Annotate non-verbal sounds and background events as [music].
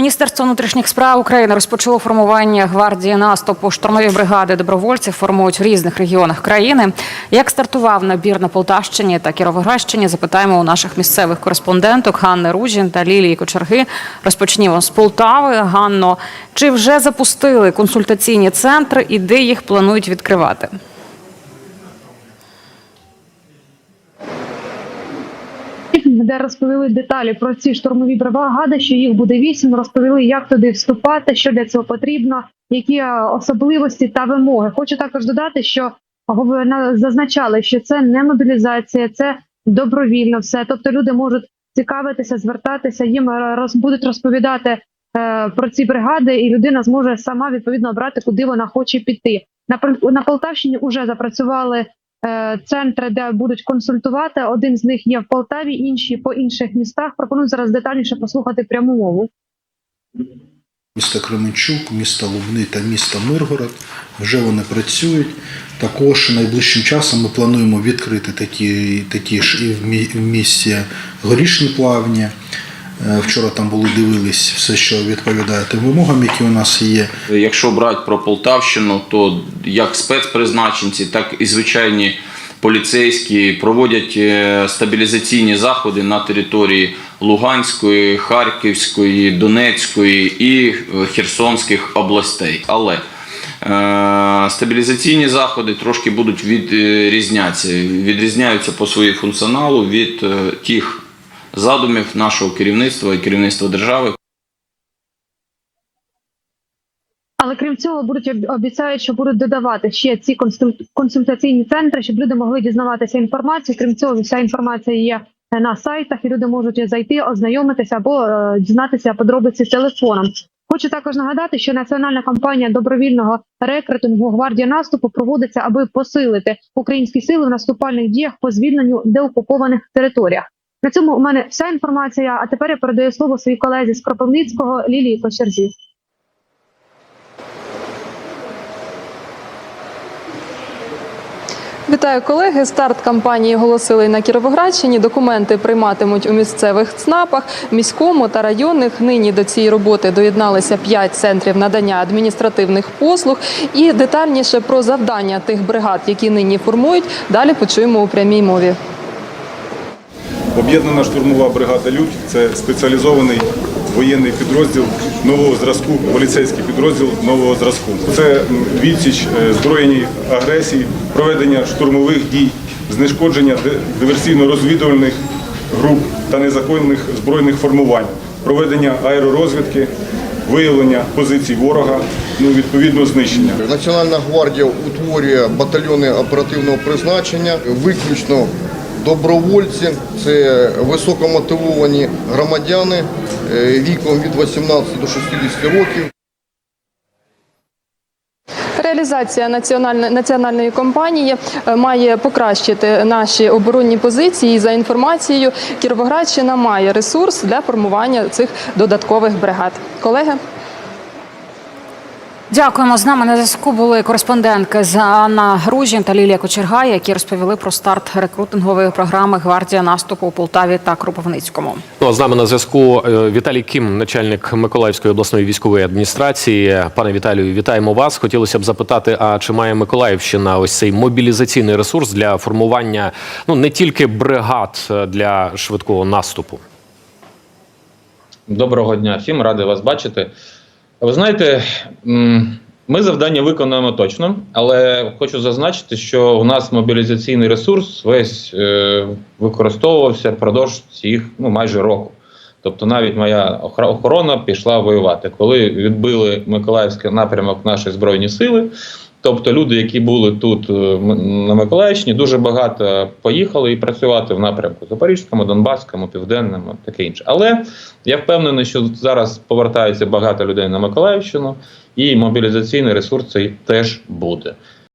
Міністерство внутрішніх справ України розпочало формування гвардії наступу. Штурмові бригади добровольців формують в різних регіонах країни. Як стартував набір на Полтавщині та Кіровоградщині? Запитаємо у наших місцевих кореспонденток Ганни Ружін та Лілії Кочерги. Розпочнімо з Полтави. Ганно, чи вже запустили консультаційні центри і де їх планують відкривати? [clears throat] де розповіли деталі про ці штурмові бригади, що їх буде вісім. Розповіли, як туди вступати, що для цього потрібно, які е, особливості та вимоги. Хочу також додати, що зазначали, що це не мобілізація, це добровільно все. Тобто люди можуть цікавитися, звертатися, їм е, роз, будуть розповідати е, про ці бригади, і людина зможе сама відповідно обрати, куди вона хоче піти. На на Полтавщині вже запрацювали центри, де будуть консультувати. Один з них є в Полтаві, інші по інших містах. Пропоную зараз детальніше послухати пряму мову. Місто Кременчук, місто Лубни та місто Миргород. Вже вони працюють. Також найближчим часом ми плануємо відкрити такі, такі ж і в місті горішні плавні. Е, Вчора там були дивились все, що відповідає тим вимогам, які у нас є. Якщо брати про Полтавщину, то як спецпризначенці, так і звичайні поліцейські проводять е, стабілізаційні заходи на території Луганської, Харківської, Донецької і е, Херсонських областей. Але стабілізаційні заходи трошки будуть відрізнятися, відрізняються по своєму функціоналу від тих задумів нашого керівництва і керівництва держави, Але крім цього, будуть обіцяють, що будуть додавати ще ці консуль- консультаційні центри, щоб люди могли дізнаватися інформацію. Крім цього, вся інформація є на сайтах, і люди можуть зайти, ознайомитися або е, дізнатися подробиці телефоном. Хочу також нагадати, що національна кампанія добровільного рекрутингу гвардія наступу проводиться, аби посилити українські сили в наступальних діях по звільненню деокупованих територіях. На цьому у мене вся інформація. А тепер я передаю слово своїй колезі з Кропивницького Лілії Кочерзі. Вітаю колеги. Старт кампанії оголосили на Кіровоградщині. Документи прийматимуть у місцевих ЦНАПах, міському та районних. Нині до цієї роботи доєдналися п'ять центрів надання адміністративних послуг. І детальніше про завдання тих бригад, які нині формують, далі почуємо у прямій мові. Об'єднана штурмова бригада Людь це спеціалізований воєнний підрозділ нового зразку, поліцейський підрозділ нового зразку. Це відсіч е, збройній агресії, проведення штурмових дій, знешкодження диверсійно-розвідувальних груп та незаконних збройних формувань, проведення аеророзвідки, виявлення позицій ворога, ну відповідно знищення. Національна гвардія утворює батальйони оперативного призначення, виключно добровольці, це високомотивовані громадяни е, віком від 18 до 60 років. Реалізація національної національної компанії е, має покращити наші оборонні позиції. За інформацією, Кіровоградщина має ресурс для формування цих додаткових бригад. Колеги. Дякуємо. З нами на зв'язку були кореспондентки з Анна Гружін та Лілія Кочерга, які розповіли про старт рекрутингової програми Гвардія наступу у Полтаві та Кропивницькому. Ну, а з нами на зв'язку е, Віталій Кім, начальник Миколаївської обласної військової адміністрації. Пане Віталію, вітаємо вас. Хотілося б запитати, а чи має Миколаївщина ось цей мобілізаційний ресурс для формування ну не тільки бригад е, для швидкого наступу? Доброго дня всім, радий вас бачити. Ви знаєте, ми завдання виконуємо точно, але хочу зазначити, що у нас мобілізаційний ресурс весь е, використовувався впродовж цих ну, майже року. Тобто навіть моя охорона пішла воювати, коли відбили Миколаївський напрямок наші збройні сили. Тобто люди, які були тут е, на Миколаївщині, дуже багато поїхали і працювати в напрямку Запорізькому, Донбаському, Південному, таке інше. Але я впевнений, що зараз повертається багато людей на Миколаївщину, і мобілізаційний ресурс цей теж буде.